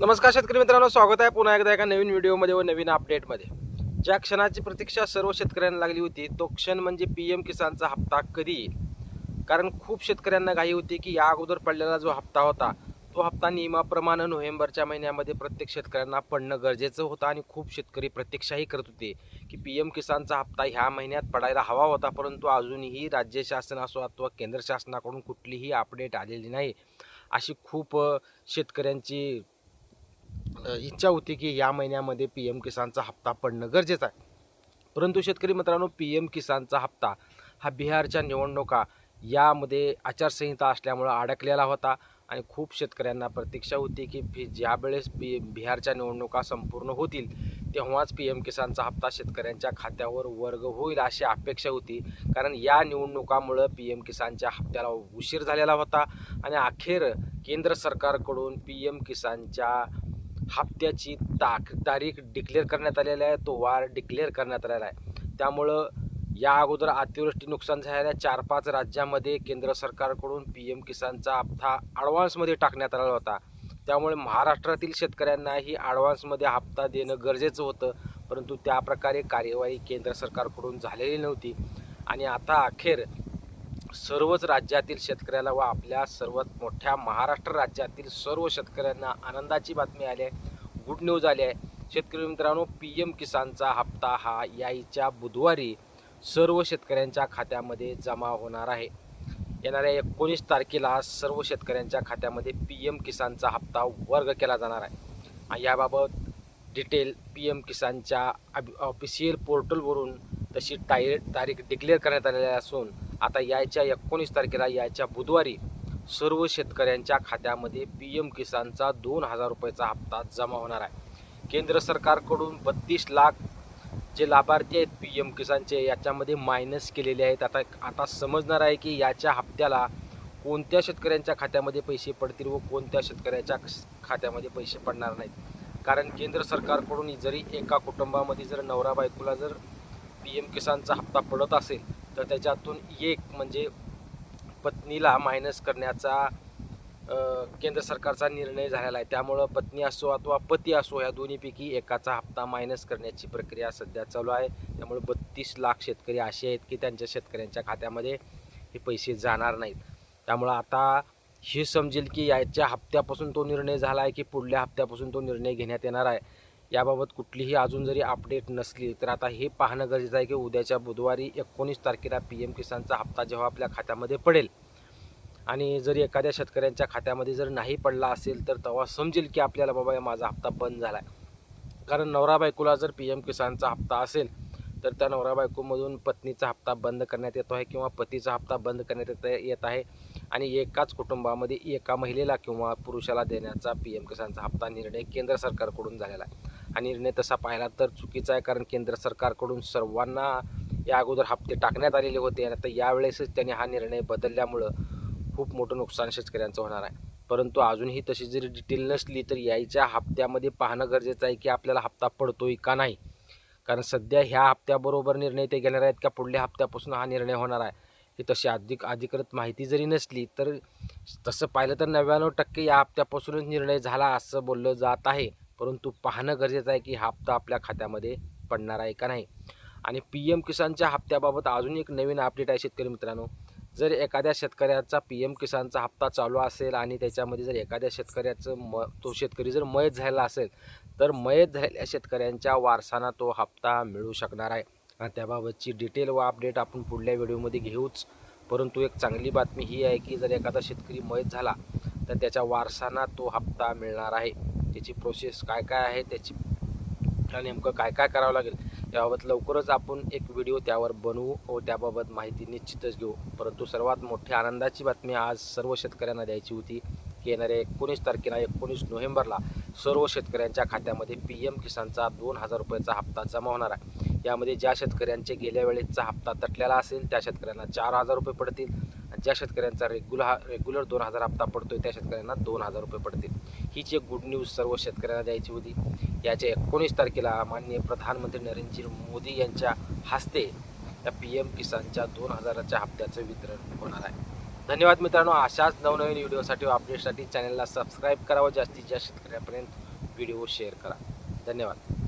नमस्कार शेतकरी मित्रांनो स्वागत आहे पुन्हा एकदा एका नवीन व्हिडिओमध्ये व नवीन अपडेटमध्ये ज्या क्षणाची प्रतीक्षा सर्व शेतकऱ्यांना लागली होती तो क्षण म्हणजे पी एम किसानचा हप्ता कधी येईल? कारण खूप शेतकऱ्यांना घाई होती की या अगोदर पडलेला जो हप्ता होता तो हप्ता नियमाप्रमाणे नोव्हेंबरच्या महिन्यामध्ये प्रत्येक शेतकऱ्यांना पडणं गरजेचं होतं आणि खूप शेतकरी प्रतीक्षाही करत होते की पी एम किसानचा हप्ता ह्या महिन्यात पडायला हवा होता परंतु अजूनही राज्य शासन असो अथवा केंद्र शासनाकडून कुठलीही अपडेट आलेली नाही. अशी खूप शेतकऱ्यांची इच्छा होती की या महिन्यामध्ये पी एम किसानचा हप्ता पडणं गरजेचं आहे. परंतु शेतकरी मित्रांनो पी एम किसानचा हप्ता हा बिहारच्या निवडणुका यामध्ये आचारसंहिता असल्यामुळं अडकलेला होता आणि खूप शेतकऱ्यांना प्रतीक्षा होती की फी ज्यावेळेस पी बिहारच्या निवडणुका संपूर्ण होतील तेव्हाच पी एम किसानचा हप्ता शेतकऱ्यांच्या खात्यावर वर्ग होईल अशी अपेक्षा होती. कारण या निवडणुकामुळं पी एम किसानच्या हप्त्याला उशीर झालेला होता आणि अखेर केंद्र सरकारकडून पी एम किसानच्या हप्त्याची ताक तारीख डिक्लेअर करण्यात आलेली आहे तो वार डिक्लेअर करण्यात आलेला आहे. त्यामुळं या अगोदर अतिवृष्टी नुकसान झालेल्या चार पाच राज्यामध्ये केंद्र सरकारकडून पी एम किसानचा हप्ता ॲडव्हान्समध्ये टाकण्यात आलेला होता. त्यामुळे महाराष्ट्रातील शेतकऱ्यांनाही ॲडव्हान्समध्ये हप्ता देणं गरजेचं होतं परंतु त्याप्रकारे कार्यवाही केंद्र सरकारकडून झालेली नव्हती. आणि आता अखेर सर्वच राज्यातील शेतकऱ्याला व आपल्या सर्वात मोठ्या महाराष्ट्र राज्यातील सर्व शेतकऱ्यांना आनंदाची बातमी आली आहे. गुड न्यूज आली आहे. शेतकरी मित्रांनो पी एम किसानचा हप्ता हा यायच्या बुधवारी सर्व शेतकऱ्यांच्या खात्यामध्ये जमा होणार आहे. येणाऱ्या एकोणीस तारखेला सर्व शेतकऱ्यांच्या खात्यामध्ये पी एम किसानचा हप्ता वर्ग केला जाणार आहे. याबाबत डिटेल पी एम किसानच्या ऑफिशियल पोर्टलवरून तशी टाय तारीख डिक्लेअर करण्यात आलेली असून आता यायच्या एकोणीस तारखेला यायच्या बुधवारी सर्व शेतकऱ्यांच्या खात्यामध्ये पी एम किसानचा दोन हजार रुपयाचा हप्ता जमा होणार आहे. केंद्र सरकारकडून बत्तीस लाख जे लाभार्थी आहेत पी एम किसानचे याच्यामध्ये मायनस केलेले आहेत. आता आता समजणार आहे की याच्या हप्त्याला कोणत्या शेतकऱ्यांच्या खात्यामध्ये पैसे पडतील व कोणत्या शेतकऱ्याच्या खात्यामध्ये पैसे पडणार नाहीत. कारण केंद्र सरकारकडून जरी एका कुटुंबामध्ये जर नवरा बायकोला जर पी एम किसानचा हप्ता पडत असेल तर त्याच्यातून एक म्हणजे पत्नीला मायनस करण्याचा केंद्र सरकारचा निर्णय झालेला आहे. त्यामुळं पत्नी असो अथवा पती असो ह्या दोन्हीपैकी एकाचा हप्ता मायनस करण्याची प्रक्रिया सध्या चालू आहे. त्यामुळे बत्तीस लाख शेतकरी असे आहेत की त्यांच्या शेतकऱ्यांच्या खात्यामध्ये हे पैसे जाणार नाहीत. त्यामुळं आता हे समजेल की याच्या हप्त्यापासून तो निर्णय झाला आहे की पुढल्या हप्त्यापासून तो निर्णय घेण्यात येणार आहे. याबाबत कुठलीही अजून जरी अपडेट नसली तर आता हे पाहणं गरजेचं आहे की उद्याच्या बुधवारी एकोणीस तारखेला पी एम किसानचा हप्ता जेव्हा आपल्या खात्यामध्ये पडेल. आणि जर एखाद्या शेतकऱ्यांच्या खात्यामध्ये जर नाही पडला असेल तर तेव्हा समजेल की आपल्याला बाबा माझा हप्ता बंद झाला आहे कारण नवरा बायकोला जर पी एम किसानचा हप्ता असेल तर त्या नवरा बायकोमधून पत्नीचा हप्ता बंद करण्यात येतो आहे किंवा पतीचा हप्ता बंद करण्यात येत येत आहे आणि एकाच कुटुंबामध्ये एका महिलेला किंवा पुरुषाला देण्याचा पी एम किसानचा हप्ता निर्णय केंद्र सरकारकडून झालेला आहे. हा निर्णय तसा पाहिला तर चुकीचा आहे कारण केंद्र सरकारकडून सर्वांना या अगोदर हप्ते टाकण्यात आलेले होते आणि आता यावेळेसच त्यांनी हा निर्णय बदलल्यामुळं खूप मोठं नुकसान शेतकऱ्यांचं होणार आहे. परंतु अजूनही तशी जरी डिटेल नसली तर यायच्या हप्त्यामध्ये पाहणं गरजेचं आहे की आपल्याला हप्ता पडतोय का नाही. कारण सध्या ह्या हप्त्याबरोबर निर्णय ते घेणार आहेत का पुढल्या हप्त्यापासून हा निर्णय होणार आहे ही तशी अधिक अधिकृत माहिती जरी नसली तर तसं पाहिलं तर नव्याण्णव टक्के या हप्त्यापासूनच निर्णय झाला असं बोललं जात आहे. परंतु पाहणं गरजेचं आहे की हा हप्ता आपल्या खात्यामध्ये पडणार आहे का नाही. आणि पी एम किसानच्या हप्त्याबाबत अजून एक नवीन अपडेट आहे शेतकरी मित्रांनो. जर एखाद्या शेतकऱ्याचा पी एम किसानचा हप्ता चालू असेल आणि त्याच्यामध्ये जर एखाद्या शेतकऱ्याचं म तो शेतकरी जर मयत झालेला असेल तर मयत झालेल्या शेतकऱ्यांच्या वारसांना तो हप्ता मिळू शकणार आहे. आणि त्याबाबतची डिटेल व अपडेट आपण पुढल्या व्हिडिओमध्ये घेऊच. परंतु एक चांगली बातमी ही आहे की जर एखादा शेतकरी मयत झाला तर त्याच्या वारसांना तो हप्ता मिळणार आहे. त्याची प्रोसेस काय काय आहे त्याची नेमकं काय काय करावं लागेल याबाबत लवकरच आपण एक व्हिडिओ त्यावर बनवू व त्याबाबत माहिती निश्चितच घेऊ. परंतु सर्वात मोठी आनंदाची बातमी आज सर्व शेतकऱ्यांना द्यायची होती की येणाऱ्या एकोणीस तारखेला एकोणीस नोव्हेंबरला सर्व शेतकऱ्यांच्या खात्यामध्ये पी एम किसानचा दोन हजार रुपयाचा हप्ता जमा होणार आहे. यामध्ये ज्या शेतकऱ्यांचे गेल्या वेळेचा हप्ता तटलेला असेल त्या शेतकऱ्यांना चार हजार रुपये पडतील. ज्या शेतकऱ्यांचा रेग्युलर रेग्युलर दोन हजार हप्ता पडतो आहे त्या शेतकऱ्यांना दोन हजार रुपये पडतील. हीच एक गुड न्यूज सर्व शेतकऱ्यांना द्यायची होती. याच्या एकोणीस तारखेला माननीय प्रधानमंत्री नरेंद्र मोदी यांच्या हस्ते या पी एम किसानच्या दोन हजाराच्या हप्त्याचं वितरण होणार आहे. धन्यवाद मित्रांनो. अशाच नवनवीन व्हिडिओसाठी व अपडेटसाठी चॅनलला सबस्क्राईब करावं. जास्तीत जास्त शेतकऱ्यापर्यंत व्हिडिओ शेअर करा. धन्यवाद.